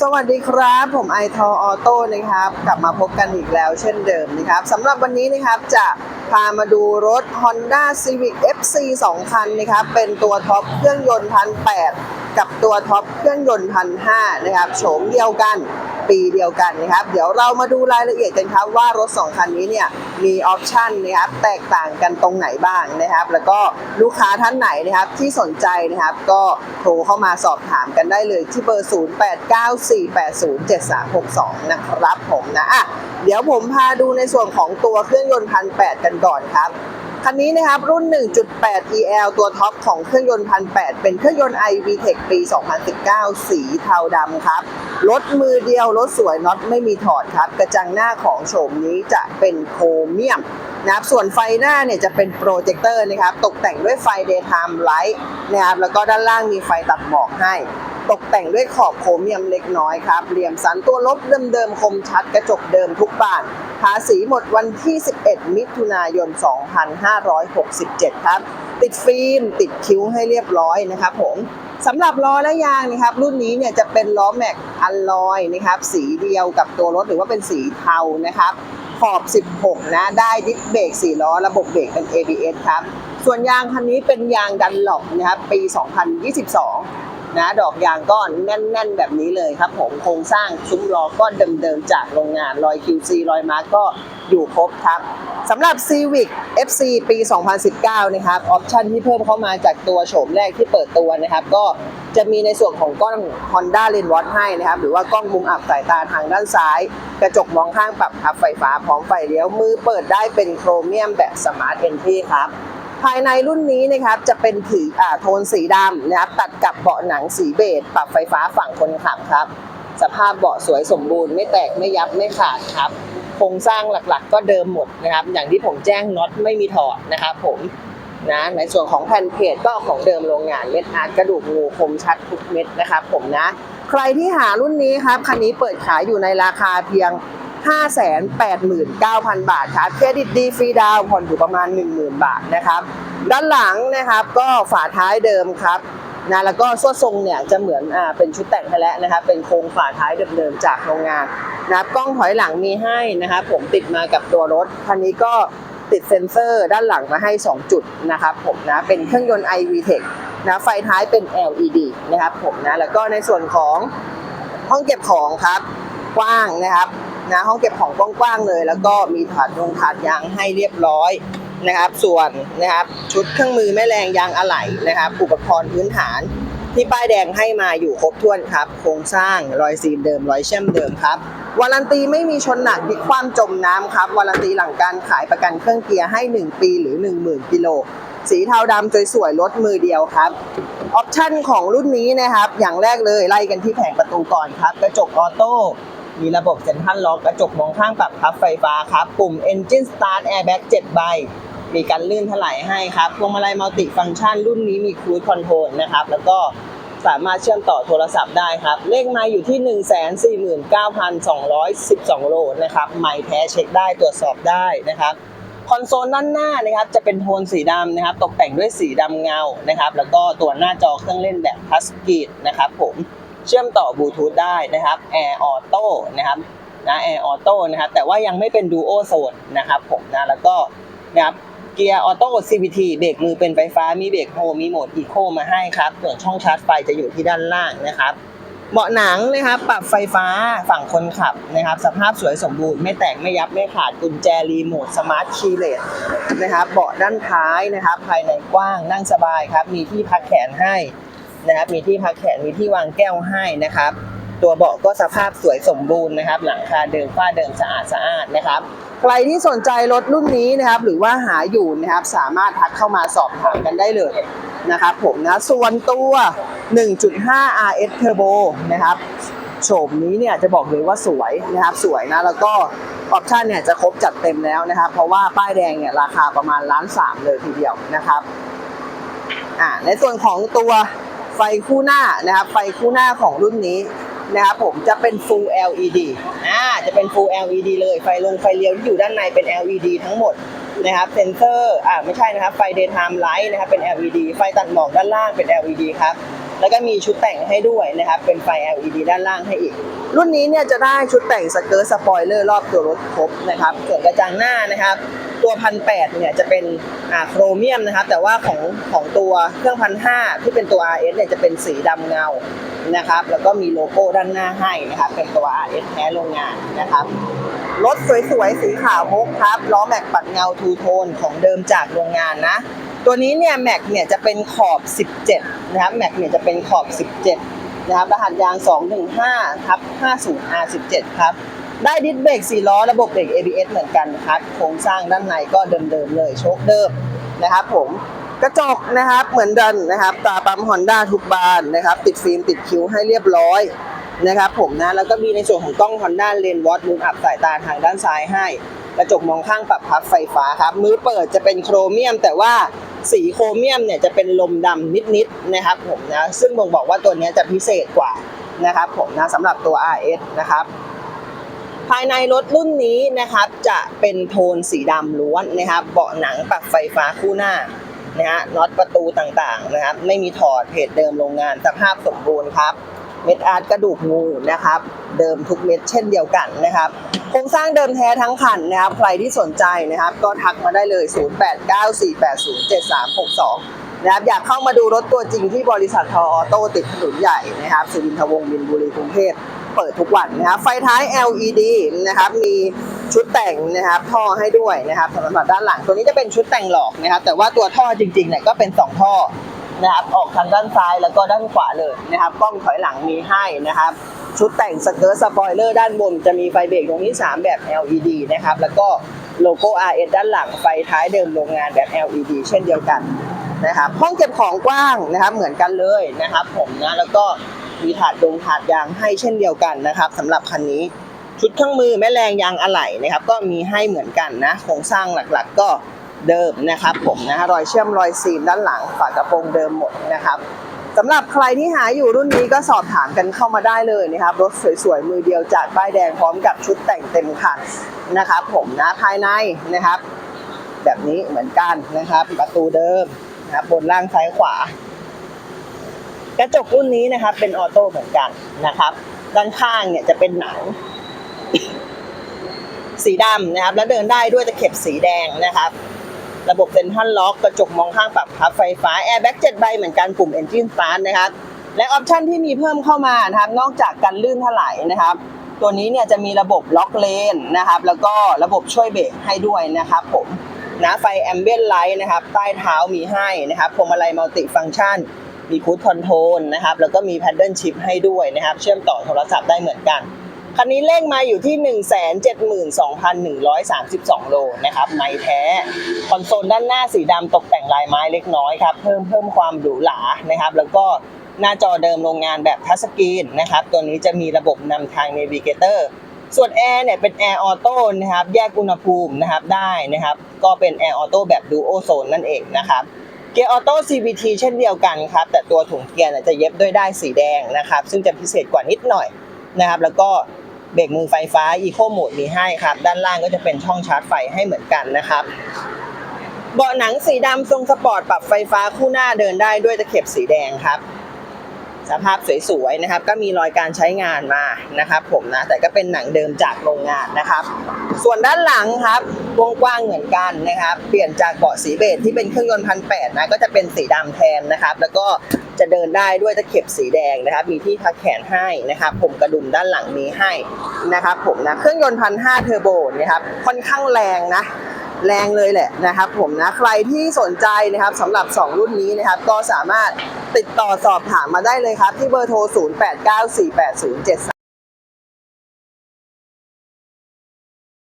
สวัสดีครับ ผมไอทอออโต้นะครับ กลับมาพบกันอีกแล้วเช่นเดิมนะครับสำหรับวันนี้นะครับจะพามาดูรถ Honda Civic FC 2 คันนะครับ เป็นตัวท็อปเครื่องยนต์พันแกับตัวท็อปเครื่องยนต์พันห้านะครับโฉมเดียวกัน ปีเดียวกันนะครับ เดี๋ยวเรามาดูรายละเอียดกันครับว่ารถ 2 คันนี้เนี่ยมีออปชันนะครับแตกต่างกันตรงไหนบ้างนะครับ แล้วก็ลูกค้าท่านไหนนะครับที่สนใจนะครับก็โทรเข้ามาสอบถามกันได้เลยที่เบอร์ 0894807362 นะครับผมนะอะเดี๋ยวผมพาดูในส่วนของตัวเครื่องยนต์พันแกันก่อนครับคันนี้นะครับรุ่น 1.8 EL ตัวท็อปของเครื่องยนต์พันแเป็นเครื่องยนต์ iVTEC ปี 2019 สีเทาดำครับ รถมือเดียวรถสวยน็อตไม่มีถอดครับ กระจังหน้าของโฉมนี้จะเป็นโครเมียมนะครับส่วนไฟหน้าเนี่ยจะเป็นโปรเจคเตอร์นะครับ ตกแต่งด้วยไฟ daytime light นะครับแล้วก็ด้านล่างมีไฟตัดหมอกให้ ตกแต่งด้วยขอบโครเมียมเล็กน้อยครับ เหลี่ยมสันตัวลบเดิมๆคมชัดกระจกเดิมทุกบานภาษีหมดวันที่ 11 มิถุนายน 2567 ครับ ติดฟิล์ม ติดคิ้วให้เรียบร้อยนะครับผมสำหรับล้อและยางนะครับ รุ่นนี้เนี่ยจะเป็นล้อแม็กอัลลอยนะครับ สีเดียวกับตัวรถหรือว่าเป็นสีเทานะครับ ขอบ 16 นะ ได้ดิสเบรก4ล้อ ระบบเบรกเป็น ABS ครับ ส่วนยางคันนี้เป็นยางดันหลอกนะครับ ปี 2022 นะดอกยางก็แน่น ๆ แบบนี้เลยครับผมโครงสร้างซุ้มล้อก็เดิมๆจากโรงงานรอย QC รอยมาร์กก็อยู่ครบครับสำหรับ Civic FC ปี 2019 นะครับ ออปชันที่เพิ่มเข้ามาจากตัวโฉมแรกที่เปิดตัวนะครับ ก็จะมีในส่วนของกล้อง Honda Lens w a t ให้นะครับ หรือว่ากล้องมุมอับสายตาทางด้านซ้าย กระจกมองข้างปรับพับไฟฟ้าพร้อมไฟเลี้ยวมือเปิดได้เป็นโครเมียมแบบ Smart Entry ครับ ภายในรุ่นนี้นะครับจะเป็นถืออ่าโทนสีดำนะครับตัดกับเบาะหนังสีเบจปรับไฟฟ้าฝั่งคนขับครับ สภาพเบาะสวยสมบูรณ์ ไม่แตกไม่ยับไม่ขาดครับโครงสร้างหลักๆ ก็เดิมหมดนะครับ อย่างที่ผมแจ้งน็อตไม่มีถอดนะครับผมนะในส่วนของแผ่นเพจก็ของเดิมโรงงานเม็ดอาร์ตกระดูกงูคมชัดทุกเม็ดนะครับผมนะ ใครที่หารุ่นนี้ครับคันนี้เปิดขายอยู่ในราคาเพียง 589,000 บาทครับเครดิตดีฟรีดาวน์ผ่อนอยู่ประมาณ 10,000 บาทนะครับ ด้านหลังนะครับก็ฝาท้ายเดิมครับนะแล้วก็ส่วนทรงเนี่ยจะเหมือนอ่าเป็นชุดแต่งให้แล้วนะครับ เป็นโครงฝาท้ายเดิมๆจากโรงงานนะครับกล้องถอยหลังมีให้นะครับผมติดมากับตัวรถคันนี้ก็ติดเซ็นเซอร์ด้านหลังมาให้ 2 จุดนะครับผมนะเป็นเครื่องยนต์ iVTEC นะไฟท้ายเป็น LED นะครับผมนะแล้วก็ในส่วนของห้องเก็บของครับกว้างนะครับ นะห้องเก็บของกว้างๆเลย แล้วก็มีถาดยงถาดยางให้เรียบร้อยนะครับ ส่วนนะครับชุดเครื่องมือแม่แรงยางอะไหล่นะครับ อุปกรณ์พื้นฐานที่ป้ายแดงให้มาอยู่ครบถ้วนครับ โครงสร้างรอยซีนเดิมรอยเชื่อมเดิมครับวารันตีไม่มีชนหนักที่คว่ำจมน้ำครับวารันตีหลังการขายประกันเครื่องเกียร์ให้ 1 ปีหรือ 10,000กิโลสีเทาดำสวยๆรถมือเดียวครับ ออปชั่นของรุ่นนี้นะครับ อย่างแรกเลยไล่กันที่แผงประตูก่อนครับ กระจกออโต้ มีระบบเซ็นทรัลล็อกกระจกมองข้างปรับพับไฟฟ้าครับ ปุ่ม Engine Start Airbag 7 ใบ มีการลื่นถลายให้ครับ พวงมาลัยมัลติฟัง c t ชันรุ่นนี้มี Cruise Control นะครับ แล้วก็สามารถเชื่อมต่อโทรศัพท์ได้ครับ เลขไมาอยู่ที่ 149,212 โลนะครับไม่แท้เช็คได้ตรวจสอบได้นะครับคอนโซลด้านหน้านะครับจะเป็นโทนสีดำนะครับ ตกแต่งด้วยสีดำเงานะครับ แล้วก็ตัวหน้าจอเครื่องเล่นแบบทัชสกรีนนะครับผม เชื่อมต่อบลูทูธได้นะครับ Air Auto นะครับนะ Air Auto นะครับแต่ว่ายังไม่เป็น Duo Zone นะครับผมนะแล้วก็นะครับเกียร์ออโต้ CVT เบรกมือเป็นไฟฟ้ามีเบรกโฮมีโหมดอีโคมาให้ครับ ส่วนช่องชาร์จไฟจะอยู่ที่ด้านล่างนะครับ เบาะหนังนะครับปรับไฟฟ้าฝั่งคนขับนะครับ สภาพสวยสมบูรณ์ไม่แตกไม่ยับไม่ขาดกุญแจรีโมทสมาร์ทคีย์เลสนะครับเบาะด้านท้ายนะครับ ภายในกว้างนั่งสบายครับ มีที่พักแขนให้ นะครับมีที่พักแขนมีที่วางแก้วให้นะครับ ตัวเบาะก็สภาพสวยสมบูรณ์นะครับ หลังคาเดิมฝ้าเดิมสะอาดสะอาดนะครับ ใครที่สนใจรถรุ่นนี้นะครับ หรือว่าหาอยู่นะครับ สามารถทักเข้ามาสอบถามกันได้เลยนะครับ ผมนะส่วนตัว 1.5 RS Turbo นะครับโฉมนี้เนี่ยจะบอกเลยว่าสวยนะครับ สวยนะแล้วก็ออปชันเนี่ยจะครบจัดเต็มแล้วนะครับ เพราะว่าป้ายแดงเนี่ยราคาประมาณล้านสามเลยทีเดียวนะครับอ่าในส่วนของตัว ไฟคู่หน้านะครับไฟคู่หน้าของรุ่นนี้นะครับผมจะเป็น Full LED อ่าจะเป็น Full LED เลยไฟลงไฟเลี้ยวที่อยู่ด้านในเป็น LED ทั้งหมดนะครับเซนเซอร์อ่าไม่ใช่นะครับไฟ daytime light นะครับเป็น LED ไฟตัดหมอกด้านล่างเป็น LED ครับแล้วก็มีชุดแต่งให้ด้วยนะครับ เป็นไฟ LED ด้านล่างให้อีก รุ่นนี้เนี่ยจะได้ชุดแต่งสเกิร์ตสปอยเลอร์รอบตัวรถครบนะครับส่วนกระจังหน้านะครับ ตัวพันแเนี่ยจะเป็นอ่าโครเมียมนะครับแต่ว่าของของตัวเครื่องพันห้าที่เป็นตัว RS เนี่ยจะเป็นสีดำเงานะครับ แล้วก็มีโลโก้ด้านหน้าให้นะครับเป็นตัว RS แท้โรงงานนะครับรถสวยๆสีขาวมุกครับล้อแม็กปัดเงาทูโทนของเดิมจากโรงงานนะ ตัวนี้เนี่ยแม็กเนี่ยจะเป็นขอบ 17 นะครับแม็กเนี่ยจะเป็นขอบ 17 นะครับรหัสยาง 215ทับ 50R17 ครับ ได้ดิสเบรก4ล้อระบบเบรก ABS เหมือนกันครับโครงสร้างด้านในก็เดิมๆเลยโชคเดิมนะครับผมกระจกนะครับเหมือนเดิมนะครับตาปั๊มฮอนด้าทุกบานนะครับ ติดฟิล์มติดคิ้วให้เรียบร้อยนะครับผมนะแล้วก็มีในส่วนของกล้อง Honda Lane Watch มุมอับสายตาทางด้านซ้ายให้ กระจกมองข้างปรับพับไฟฟ้าครับ มือเปิดจะเป็นโครเมียม แต่ว่าสีโครเมียมเนี่ยจะเป็นลมดำนิดๆนะครับผมนะซึ่งบ่งบอกว่าตัวนี้จะพิเศษกว่านะครับผมนะสำหรับตัว RS นะครับ ภายในรถรุ่นนี้นะครับจะเป็นโทนสีดำล้วนนะครับเบาะหนังปรับไฟฟ้าคู่หน้านะฮะน็อตประตูต่างๆนะครับ ไม่มีถอดเพจเดิมโรงงานสภาพสมบูรณ์ครับ เม็ดอาร์ตกระดูกงูนะครับ เดิมทุกเม็ดเช่นเดียวกันนะครับโครงสร้างเดิมแท้ทั้งคันนะครับ ใครที่สนใจนะครับ ก็ทักมาได้เลย 0894807362 นะครับ อยากเข้ามาดูรถตัวจริงที่บริษัททออโต้ติดถนนใหญ่นะครับสุรินทวงศ์บินบุรีกรุงเทพ เปิดทุกวันนะครับ ไฟท้าย LED นะครับ มีชุดแต่งนะครับ ท่อให้ด้วยนะครับสำหรับด้านหลัง ตัวนี้จะเป็นชุดแต่งหลอกนะครับ แต่ว่าตัวท่อจริงๆเนี่ยก็เป็น 2 ท่อนะครับ ออกทางด้านซ้ายแล้วก็ด้านขวาเลยนะครับ กล้องถอยหลังมีให้นะครับ ชุดแต่งสเกิร์ตสปอยเลอร์ด้านบน จะมีไฟเบรกตรงที่ 3 แบบ LED นะครับ แล้วก็โลโก้ RS ด้านหลัง ไฟท้ายเดิมโรงงานแบบ LED เช่นเดียวกันนะครับ ห้องเก็บของกว้างนะครับ เหมือนกันเลยนะครับ ผมนะ แล้วก็ มีถาดดงถาดยางให้เช่นเดียวกันนะครับสำหรับคันนี้ชุดเครื่องมือแม่แรงยางอะไหล่นะครับ ก็มีให้เหมือนกันนะโครงสร้างหลักๆ ก็เดิมนะครับ ผมนะฮะรอยเชื่อมรอยซีนด้านหลังฝากระโปรงเดิมหมดนะครับสำหรับใครที่หาอยู่รุ่นนี้ก็สอบถามกันเข้ามาได้เลยนะครับ รถสวยๆ มือเดียวจากป้ายแดงพร้อมกับชุดแต่งเต็มคันนะครับ ผมนะภายในนะครับ แบบนี้เหมือนกันนะครับ ประตูเดิมนะครับบนล่างซ้ายขวา กระจกรุ่นนี้นะครับ เป็นออโต้เหมือนกันนะครับ ด้านข้างเนี่ยจะเป็นหนัง สีดำนะครับ แล้วเดินได้ด้วยตะเข็บสีแดงนะครับ ระบบเซ็นทรัลล็อกกระจกมองข้างปรับพับไฟฟ้าแอร์แบ็กเจ็ดใบเหมือนกันปุ่ม Engine Start นะครับ และออปชันที่มีเพิ่มเข้ามานะครับ นอกจากการลื่นถลายนะครับ ตัวนี้เนี่ยจะมีระบบล็อกเลนนะครับ แล้วก็ระบบช่วยเบรกให้ด้วยนะครับ ผมนะไฟแอมเบียนไลท์นะครับ ใต้เท้ามีให้นะครับพวงมาลัยมัลติฟังก์ชัน มีคูดคอนโทรลนะครับ แล้วก็มีแพดเดิลชิพให้ด้วยนะครับ เชื่อมต่อโทรศัพท์ได้เหมือนกัน คันนี้เลขมาอยู่ที่ 172,132 โลนะครับไม้แท้ คอนโซลด้านหน้าสีดำตกแต่งลายไม้เล็กน้อยครับ เพิ่มเพิ่มความหรูหรานะครับ แล้วก็หน้าจอเดิมโรงงานแบบทัชสกรีนนะครับ ตัวนี้จะมีระบบนำทาง Navigator ส่วนแอร์เนี่ยเป็นแอร์ออโต้นะครับ แยกอุณหภูมินะครับได้นะครับ ก็เป็นแอร์ออโต้แบบดูโอโซนนั่นเองนะครับ เกียร์ออโต้ CVT เช่นเดียวกันครับ แต่ตัวถุงเกียร์จะเย็บด้วยได้ายสีแดงนะครับ ซึ่งจะพิเศษกว่านิดหน่อยนะครับ แล้วก็เบรกมือไฟฟ้า Eco Mode มีให้ครับ ด้านล่างก็จะเป็นช่องชาร์จไฟให้เหมือนกันนะครับเบาะหนังสีดำทรงสปอร์ตปรับไฟฟ้าคู่หน้าเดินได้ด้วยตะเข็บสีแดงครับ สภาพสวยๆนะครับ ก็มีรอยการใช้งานมานะครับ ผมนะแต่ก็เป็นหนังเดิมจากโรงงานนะครับ ส่วนด้านหลังครับวงกว้างเหมือนกันนะครับ เปลี่ยนจากเบาะสีเบจที่เป็นเครื่องยนต์พันแปดนะก็จะเป็นสีดำแทนนะครับ แล้วก็จะเดินได้ด้วยตะเข็บสีแดงนะครับ มีที่ทักแขนให้นะครับ ผมกระดุมด้านหลังมีให้นะครับ ผมนะเครื่องยนต์พันห้าเทอร์โบนะครับค่อนข้างแรงนะ แรงเลยแหละนะครับผมนะใครที่สนใจนะครับสำหรับ 2 รุ่นนี้นะครับก็สามารถติดต่อสอบถามมาได้เลยครับ ที่เบอร์โทร 08948073